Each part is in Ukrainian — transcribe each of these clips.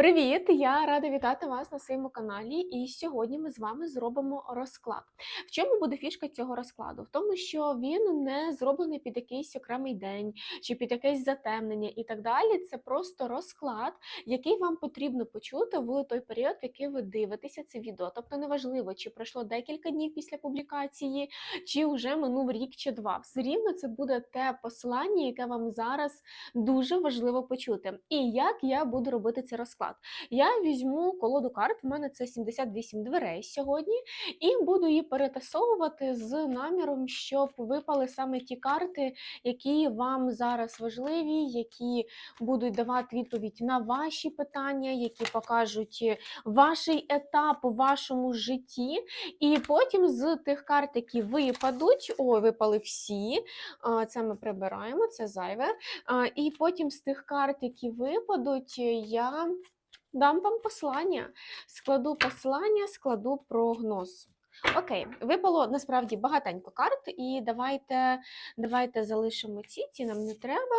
Привіт! Я рада вітати вас на своєму каналі. І сьогодні ми з вами зробимо розклад. В чому буде фішка цього розкладу? В тому, що він не зроблений під якийсь окремий день чи під якесь затемнення і так далі. Це просто розклад, який вам потрібно почути в той період, в який ви дивитеся це відео. Тобто, неважливо, чи пройшло декілька днів після публікації, чи вже минув рік чи два. Все рівно це буде те посилання, яке вам зараз дуже важливо почути. І як я буду робити цей розклад? Я візьму колоду карт, в мене це 78 дверей сьогодні, і буду її перетасовувати з наміром, щоб випали саме ті карти, які вам зараз важливі, які будуть давати відповідь на ваші питання, які покажуть ваш етап у вашому житті. І потім з тих карт, які випадуть, ой, випали всі. Це ми прибираємо, це зайве. І потім з тих карт, які випадуть, я дам вам послання. Складу послання, складу прогноз. Окей, випало насправді багатенько карт, і давайте, давайте залишимо ці, ці нам не треба.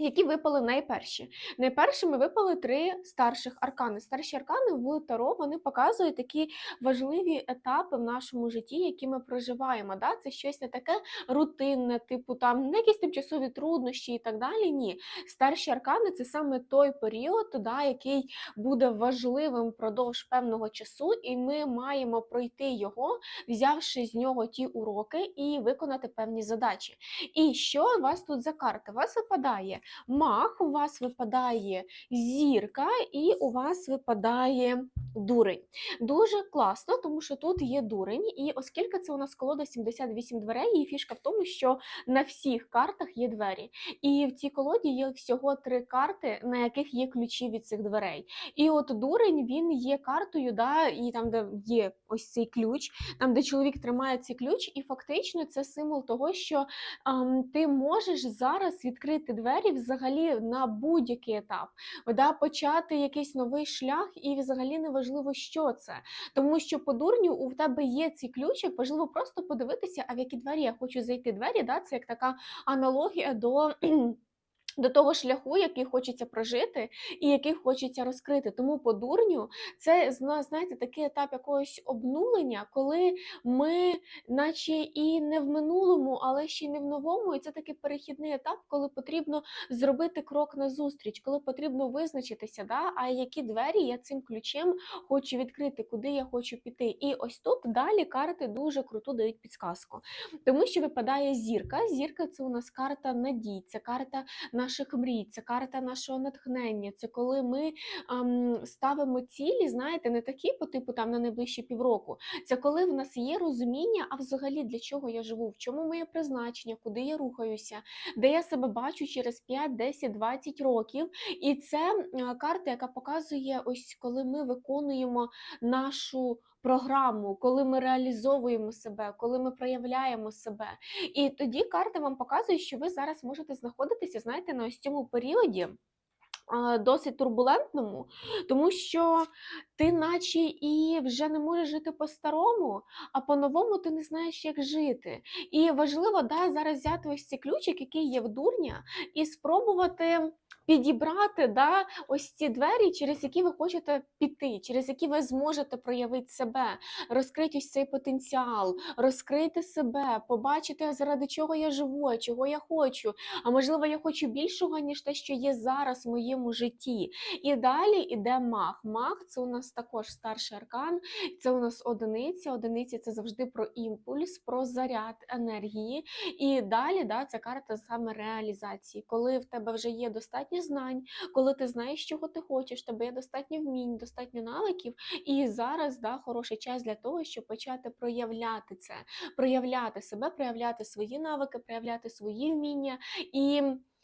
Які випали найперші? Найпершими випали три старших аркани. Старші аркани в Таро вони показують такі важливі етапи в нашому житті, які ми проживаємо. Да? Це щось не таке рутинне, типу там не якісь тимчасові труднощі і так далі. Ні, старші аркани це саме той період, да, який буде важливим впродовж певного часу, і ми маємо пройти його, взявши з нього ті уроки і виконати певні задачі. І що у вас тут за карта? У вас випадає мах, у вас випадає зірка, і у вас випадає дурень. Дуже класно, тому що тут є дурень, і оскільки це у нас колода 78 дверей, її фішка в тому, що на всіх картах є двері. І в цій колоді є всього три карти, на яких є ключі від цих дверей. І от дурень він є картою, да, і там, де є ось цей ключ, там, де чоловік тримає цей ключ, і фактично це символ того, що ем, ти можеш зараз відкрити двері взагалі на будь-який етап, да, почати якийсь новий шлях, і взагалі не важливо, що це. Тому що по дурню у тебе є ці ключик, важливо просто подивитися, а в які двері я хочу зайти. Двері, да, це як така аналогія до. До того шляху, який хочеться прожити, і який хочеться розкрити. Тому по дурню це знаєте, такий етап якогось обнулення, коли ми, наче і не в минулому, але ще й не в новому. І це такий перехідний етап, коли потрібно зробити крок назустріч, коли потрібно визначитися, да, а які двері я цим ключем хочу відкрити, куди я хочу піти. І ось тут далі карти дуже круто дають підсказку. Тому що випадає зірка. Зірка це у нас карта надій, це карта наших мрій, це карта нашого натхнення. Це коли ми ем, ставимо цілі, знаєте, не такі по типу там на найближчі півроку. Це коли в нас є розуміння, а взагалі для чого я живу, в чому моє призначення, куди я рухаюся, де я себе бачу через 5, 10, 20 років. І це е, карта, яка показує, ось коли ми виконуємо нашу програму, коли ми реалізовуємо себе, коли ми проявляємо себе. І тоді карта вам показує, що ви зараз можете знаходитися, знаєте, на ось цьому періоді. Досить турбулентному, тому що ти, наче і вже не можеш жити по-старому, а по-новому ти не знаєш, як жити. І важливо да, зараз взяти ось цей ключик, який є в дурня, і спробувати підібрати да, ось ці двері, через які ви хочете піти, через які ви зможете проявити себе, розкрити ось цей потенціал, розкрити себе, побачити, заради чого я живу, чого я хочу. А можливо, я хочу більшого, ніж те, що є зараз в моєму житті. І далі йде мах. Мах це у нас також старший аркан, це у нас одиниця. Одиниця це завжди про імпульс, про заряд енергії. І далі да, ця карта саме реалізації, коли в тебе вже є достатньо знань, коли ти знаєш, чого ти хочеш, тебе є достатньо вмінь, достатньо навиків, і зараз да, хороший час для того, щоб почати проявляти це, проявляти себе, проявляти свої навики, проявляти свої вміння і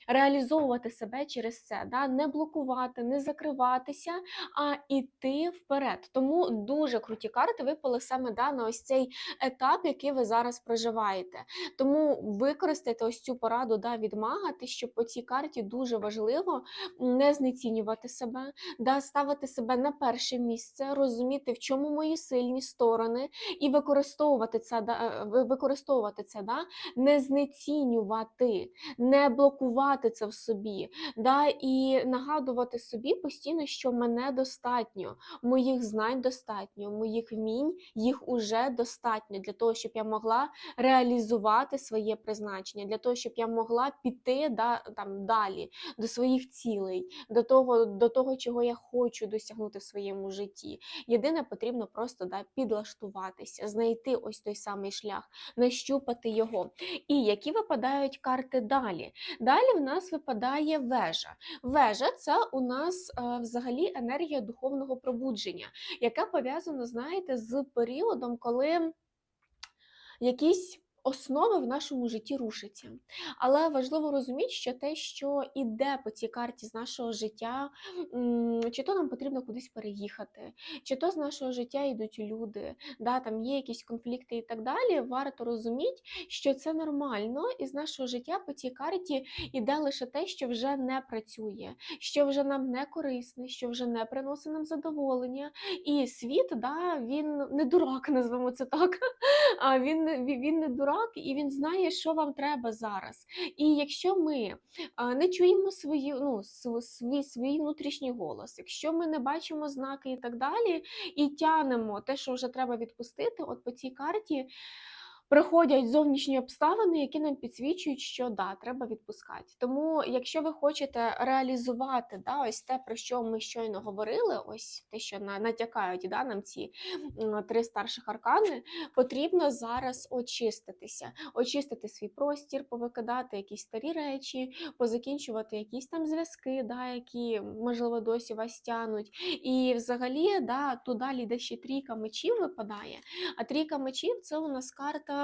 реалізовувати себе через це, да? не блокувати, не закриватися, а йти вперед. Тому дуже круті карти випали саме да, на ось цей етап, який ви зараз проживаєте. Тому використайте ось цю пораду да, від мага, те, що по цій карті дуже важливо не знецінювати себе, да, ставити себе на перше місце, розуміти, в чому мої сильні сторони, і використовувати це, да, е, використовувати це, да, не знецінювати, не блокувати пам'ятати це в собі, да, і нагадувати собі постійно, що мене достатньо, моїх знань достатньо, моїх вмінь їх уже достатньо для того, щоб я могла реалізувати своє призначення, для того, щоб я могла піти да, там, далі до своїх цілей, до того, до того, чого я хочу досягнути в своєму житті. Єдине, потрібно просто да, підлаштуватися, знайти ось той самий шлях, нащупати його. І які випадають карти далі? Далі в нас випадає вежа. Вежа це у нас е, взагалі енергія духовного пробудження, яка пов'язана, знаєте, з періодом, коли якісь основи в нашому житті рушаться. Але важливо розуміти, що те, що іде по цій карті з нашого життя, чи то нам потрібно кудись переїхати, чи то з нашого життя йдуть люди, да, там є якісь конфлікти і так далі. Варто розуміти, що це нормально, і з нашого життя по цій карті іде лише те, що вже не працює, що вже нам не корисне, що вже не приносить нам задоволення. І світ, да, він не дурак, назвемо це так. А він він не дурак, і він знає, що вам треба зараз. І якщо ми не чуємо свої, ну, свій, свій внутрішній голос, якщо ми не бачимо знаки і так далі, і тянемо те, що вже треба відпустити, от по цій карті. Приходять зовнішні обставини, які нам підсвічують, що да, треба відпускати. Тому, якщо ви хочете реалізувати да, ось те, про що ми щойно говорили, ось те, що натякають да, нам ці три старших аркани, потрібно зараз очиститися, очистити свій простір, повикидати якісь старі речі, позакінчувати якісь там зв'язки, да, які можливо досі вас тянуть. І взагалі, да, тут далі йде ще трійка мечів випадає. А трійка мечів це у нас карта.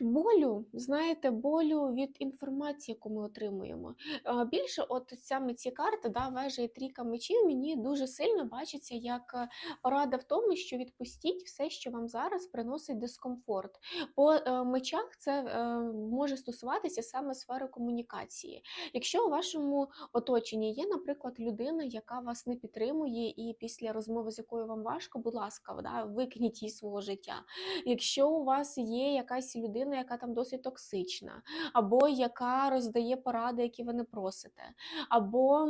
Болю, знаєте, болю від інформації, яку ми отримуємо. Е, Більше, от саме ці карти, да, вежа і трійка мечів, мені дуже сильно бачиться як е, порада в тому, що відпустіть все, що вам зараз приносить дискомфорт. По е, мечах це може стосуватися саме сфери комунікації. Якщо у вашому оточенні є, наприклад, людина, яка вас не підтримує, і після розмови, з якою вам важко, будь ласка, да, викиніть її свого життя. Якщо у вас є якась людина, яка там досить токсична, або яка роздає поради, які ви не просите, або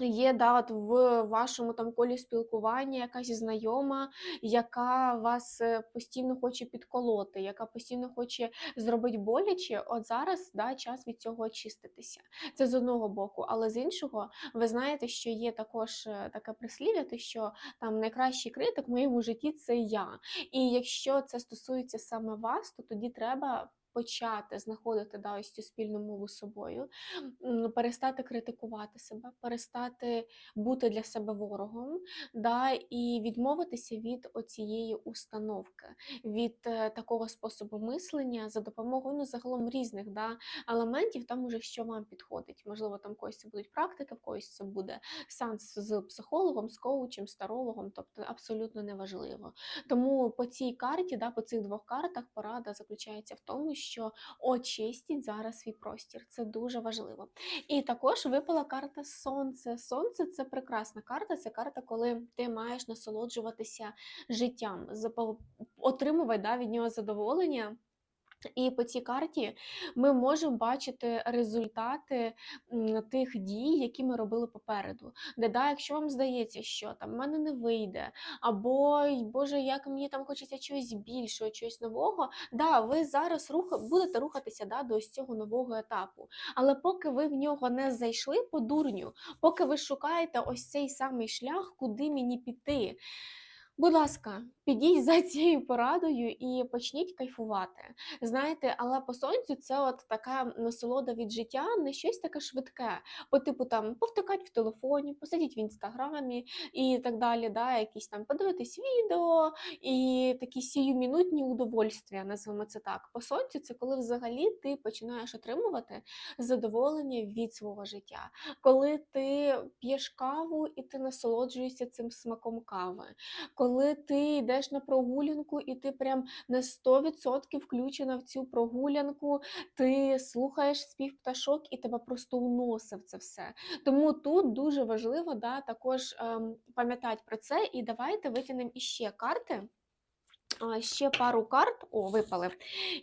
Є да, от в вашому там колі спілкування якась знайома, яка вас е, постійно хоче підколоти, яка постійно хоче зробити боляче. От зараз да, час від цього очиститися. Це з одного боку, але з іншого, ви знаєте, що є також е, таке прислів'я, що там найкращий критик в моєму житті це я. І якщо це стосується саме вас, то тоді треба. Почати знаходити да, ось цю спільну мову з собою, перестати критикувати себе, перестати бути для себе ворогом, да, і відмовитися від оцієї установки, від е, такого способу мислення за допомогою ну, загалом різних да, елементів, там уже що вам підходить. Можливо, там когось це будуть практики, в когось це буде сеанс з психологом, з коучем, з тарологом, тобто абсолютно неважливо. Тому по цій карті, да, по цих двох картах порада заключається в тому, що очистіть зараз свій простір. Це дуже важливо. І також випала карта Сонце. Сонце це прекрасна карта. Це карта, коли ти маєш насолоджуватися життям, отримувати да, від нього задоволення. І по цій карті ми можемо бачити результати тих дій, які ми робили попереду. Де да, якщо вам здається, що там в мене не вийде, або «Й, Боже, як мені там хочеться чогось більшого, чогось нового, да, ви зараз рух, будете рухатися да, до ось цього нового етапу. Але поки ви в нього не зайшли по дурню, поки ви шукаєте ось цей самий шлях, куди мені піти. Будь ласка, підіть за цією порадою і почніть кайфувати. Знаєте, але по сонцю це от така насолода від життя, не щось таке швидке. По типу там повтикати в телефоні, посидіть в інстаграмі і так далі. Да, якісь там подивитись відео і такі сіюмінутні удовольствия, назвемо це так. По сонцю це коли взагалі ти починаєш отримувати задоволення від свого життя, коли ти п'єш каву і ти насолоджуєшся цим смаком кави коли ти йдеш на прогулянку, і ти прям на 100% включена в цю прогулянку, ти слухаєш спів пташок і тебе просто уносив це все. Тому тут дуже важливо да, також ем, пам'ятати про це. І давайте витягнемо іще карти. Ще пару карт, о, випали.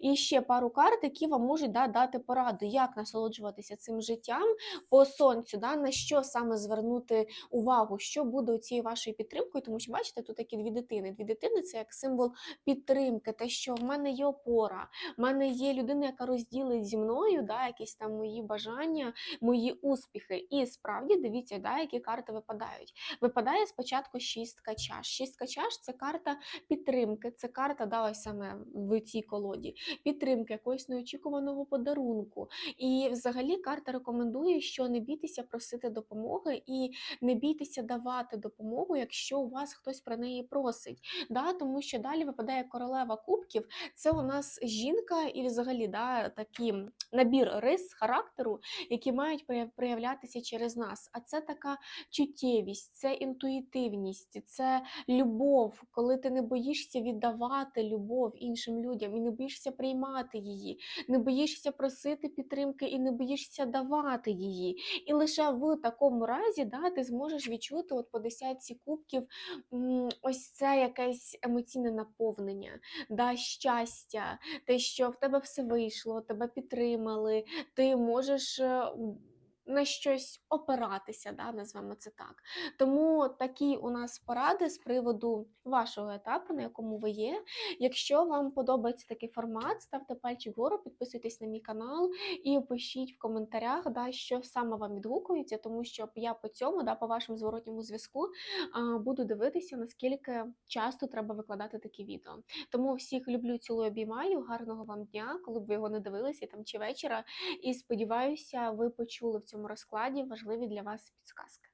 І ще пару карт, які вам можуть да, дати пораду, як насолоджуватися цим життям по сонцю, да, на що саме звернути увагу, що буде цією вашою підтримкою, тому що бачите, тут такі дві дитини. Дві дитини це як символ підтримки, те, що в мене є опора, в мене є людина, яка розділить зі мною да, якісь там мої бажання, мої успіхи. І справді дивіться, да, які карти випадають. Випадає спочатку шістка чаш. Шістка чаш це карта підтримки, це карта да, ось саме в цій колоді, підтримки якогось неочікуваного подарунку. І взагалі карта рекомендує, що не бійтеся просити допомоги і не бійтеся давати допомогу, якщо у вас хтось про неї просить. Да, тому що далі випадає королева кубків. Це у нас жінка, і взагалі да, такий набір рис характеру, які мають проявлятися через нас. А це така чуттєвість, це інтуїтивність, це любов, коли ти не боїшся віддавати любов іншим людям і не боїшся приймати її, не боїшся просити підтримки і не боїшся давати її. І лише в такому разі да, ти зможеш відчути от по десятці кубків ось це якесь емоційне наповнення, да, щастя, те, що в тебе все вийшло, тебе підтримали, ти можеш. На щось опиратися, да, назвемо це так. Тому такі у нас поради з приводу вашого етапу, на якому ви є. Якщо вам подобається такий формат, ставте пальчик вгору, підписуйтесь на мій канал і пишіть в коментарях, да, що саме вам відгукується, тому що я по цьому, да, по вашому зворотньому зв'язку, буду дивитися, наскільки часто треба викладати такі відео. Тому всіх люблю, цілую, обіймаю. Гарного вам дня, коли б ви його не дивилися там чи вечора. І сподіваюся, ви почули в цьому розкладі важливі для вас підсказки.